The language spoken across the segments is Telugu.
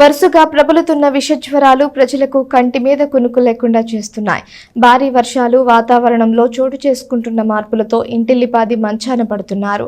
వరుసగా ప్రబలుతున్న విషజ్వరాలు ప్రజలకు కంటి మీద కునుకు లేకుండా చేస్తున్నాయి. భారీ వర్షాలు వాతావరణంలో చోటు చేసుకుంటున్న మార్పులతో ఇంటిల్లిపాది మంచాన పడుతున్నారు.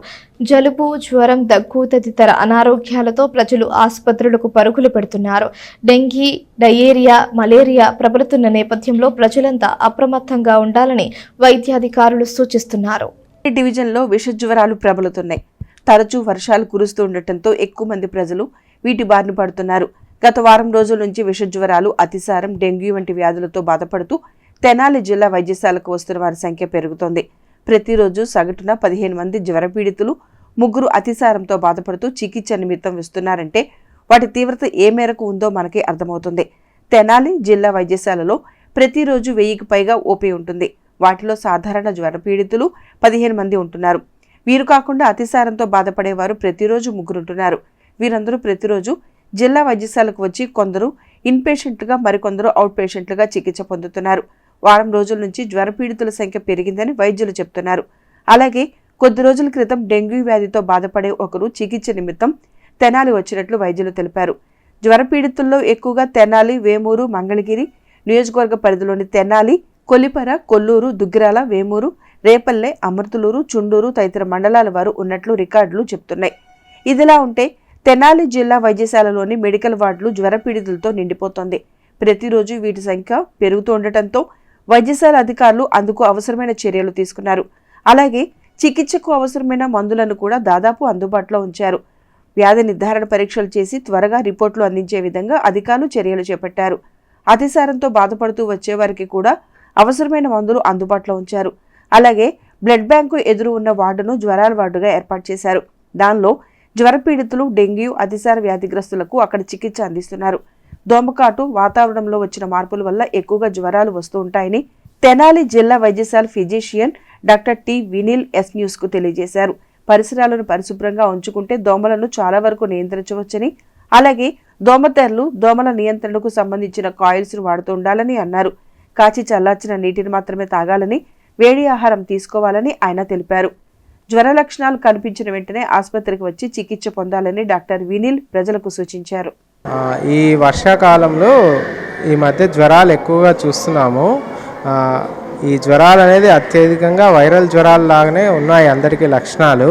జలుబు జ్వరం దగ్గు తదితర అనారోగ్యాలతో ప్రజలు ఆసుపత్రులకు పరుగులు పెడుతున్నారు. డెంగీ డయేరియా మలేరియా ప్రబలుతున్న నేపథ్యంలో ప్రజలంతా అప్రమత్తంగా ఉండాలని వైద్యాధికారులు సూచిస్తున్నారు. ఈ డివిజన్లో విషజ్వరాలు ప్రబలుతున్నాయి. తరచూ వర్షాలు కురుస్తూ ఉండటంతో ఎక్కువ మంది ప్రజలు వీటి బారిన పడుతున్నారు. గత వారం రోజుల నుంచి విషజ్వరాలు అతిసారం డెంగ్యూ వంటి వ్యాధులతో బాధపడుతూ తెనాలి జిల్లా వైద్యశాలకు వస్తున్న వారి సంఖ్య పెరుగుతోంది. ప్రతిరోజు సగటున పదిహేను మంది జ్వర పీడితులు ముగ్గురు అతిసారంతో బాధపడుతూ చికిత్స నిమిత్తం వస్తున్నారంటే వాటి తీవ్రత ఏ మేరకు ఉందో మనకి అర్థమవుతుంది. తెనాలి జిల్లా వైద్యశాలలో ప్రతిరోజు వెయ్యికి పైగా ఓపీ ఉంటుంది. వాటిలో సాధారణ జ్వర పీడితులు పదిహేను మంది ఉంటున్నారు. వీరు కాకుండా అతిసారంతో బాధపడేవారు ప్రతిరోజు ముగ్గురుంటున్నారు. వీరందరూ ప్రతిరోజు జిల్లా వైద్యశాలకు వచ్చి కొందరు ఇన్పేషెంట్లుగా మరికొందరు అవుట్ పేషెంట్లుగా చికిత్స పొందుతున్నారు. వారం రోజుల నుంచి జ్వరపీడితుల సంఖ్య పెరిగిందని వైద్యులు చెప్తున్నారు. అలాగే కొద్ది రోజుల క్రితం డెంగ్యూ వ్యాధితో బాధపడే ఒకరు చికిత్స నిమిత్తం తెనాలి వచ్చినట్లు వైద్యులు తెలిపారు. జ్వరపీడితుల్లో ఎక్కువగా తెనాలి వేమూరు మంగళగిరి నియోజకవర్గ పరిధిలోని తెనాలి కొల్లిపర కొల్లూరు దుగ్గిరాల వేమూరు రేపల్లె అమృతులూరు చుండూరు తదితర మండలాల వారు ఉన్నట్లు రికార్డులు చెప్తున్నాయి. ఇదిలా ఉంటే తెనాలి జిల్లా వైద్యశాలలోని మెడికల్ వార్డులు జ్వరపీడితులతో నిండిపోతోంది. ప్రతిరోజు వీటి సంఖ్య పెరుగుతూ ఉండటంతో వైద్యశాల అధికారులు అందుకు అవసరమైన చర్యలు తీసుకున్నారు. అలాగే చికిత్సకు అవసరమైన మందులను కూడా దాదాపు అందుబాటులో ఉంచారు. వ్యాధి నిర్ధారణ పరీక్షలు చేసి త్వరగా రిపోర్టులు అందించే విధంగా అధికారులు చర్యలు చేపట్టారు. అతిసారంతో బాధపడుతూ వచ్చేవారికి కూడా అవసరమైన మందులు అందుబాటులో ఉంచారు. అలాగే బ్లడ్ బ్యాంకు ఎదురు ఉన్న వార్డును జ్వరాల వార్డుగా ఏర్పాటు చేశారు. దానిలో జ్వరపీడితులు డెంగ్యూ అతిసార వ్యాధిగ్రస్తులకు అక్కడ చికిత్స అందిస్తున్నారు. దోమకాటు వాతావరణంలో వచ్చిన మార్పుల వల్ల ఎక్కువగా జ్వరాలు వస్తూ ఉంటాయని తెనాలి జిల్లా వైద్యశాల physician doctor T Vinil S న్యూస్కు తెలియజేశారు. పరిసరాలను పరిశుభ్రంగా ఉంచుకుంటే దోమలను చాలా వరకు నియంత్రించవచ్చని అలాగే దోమతెరలు దోమల నియంత్రణకు సంబంధించిన కాయిల్స్ వాడుతూ ఉండాలని అన్నారు. కాచి చల్లార్చిన నీటిని మాత్రమే తాగాలని వేడి ఆహారం తీసుకోవాలని ఆయన తెలిపారు. జ్వర లక్షణాలు కనిపించిన వెంటనే ఆసుపత్రికి వచ్చి చికిత్స పొందాలని డాక్టర్ వినిల్ ప్రజలకు సూచించారు. ఈ వర్షాకాలంలో ఈ మధ్య జ్వరాలు ఎక్కువగా చూస్తున్నాము. ఈ జ్వరాలు అనేది అత్యధికంగా వైరల్ జ్వరాలు లాగానే ఉన్నాయి అందరికీ లక్షణాలు.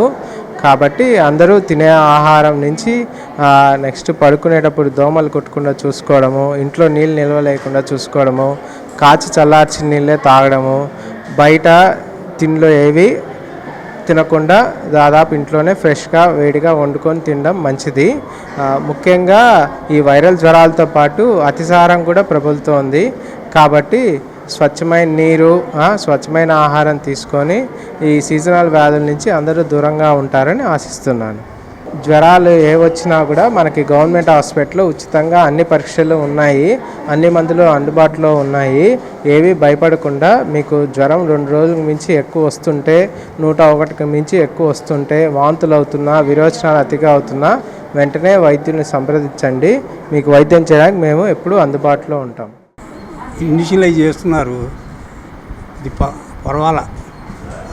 కాబట్టి అందరూ తినే ఆహారం నుంచి నెక్స్ట్ పడుకునేటప్పుడు దోమలు కొట్టకుండా చూసుకోవడము ఇంట్లో నీళ్ళు నిల్వ లేకుండా చూసుకోవడము కాచి చల్లార్చిన నీళ్ళే తాగడము బయట తిండిలో ఏవి తినకుండా దాదాపు ఇంట్లోనే ఫ్రెష్గా వేడిగా వండుకొని తినడం మంచిది. ముఖ్యంగా ఈ వైరల్ జ్వరాలతో పాటు అతిసారం కూడా ప్రబలుతోంది. కాబట్టి స్వచ్ఛమైన నీరు స్వచ్ఛమైన ఆహారం తీసుకొని ఈ సీజనల్ వ్యాధుల నుంచి అందరూ దూరంగా ఉంటారని ఆశిస్తున్నాను. జ్వరాలు ఏ వచ్చినా కూడా మనకి గవర్నమెంట్ హాస్పిటల్లో ఉచితంగా అన్ని పరీక్షలు ఉన్నాయి. అన్ని మందులు అందుబాటులో ఉన్నాయి. ఏవి భయపడకుండా మీకు జ్వరం రెండు రోజులకు మించి ఎక్కువ వస్తుంటే నూట ఒకటికి మించి ఎక్కువ వస్తుంటే వాంతులు అవుతున్నా విరోచనాలు అతిగా అవుతున్నా వెంటనే వైద్యుని సంప్రదించండి. మీకు వైద్యం చేయడానికి మేము ఎప్పుడూ అందుబాటులో ఉంటాం. ఇనిషియలైజ్ చేస్తున్నారు. ఇది పర్వాలా?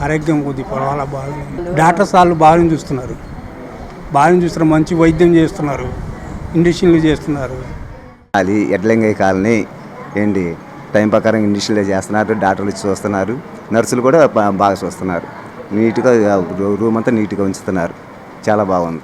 ఆరోగ్యం కొద్ది పర్వాలా? బాగా డాక్టర్స్ వాళ్ళు బాగానే చూస్తున్నారు. బాగానే చూస్తున్నారు మంచి వైద్యం చేస్తున్నారు. ఇండిషన్లు చేస్తున్నారు. అది ఎడ్లంగయ్య కాలనీ ఏంటి? టైం ప్రకారం ఇండిషన్లు చేస్తున్నారు డాక్టర్లు ఇచ్చి చూస్తున్నారు నర్సులు కూడా బాగా చూస్తున్నారు. నీట్గా రూ- రూమ్ అంతా నీట్గా ఉంచుతున్నారు. చాలా బాగుంది.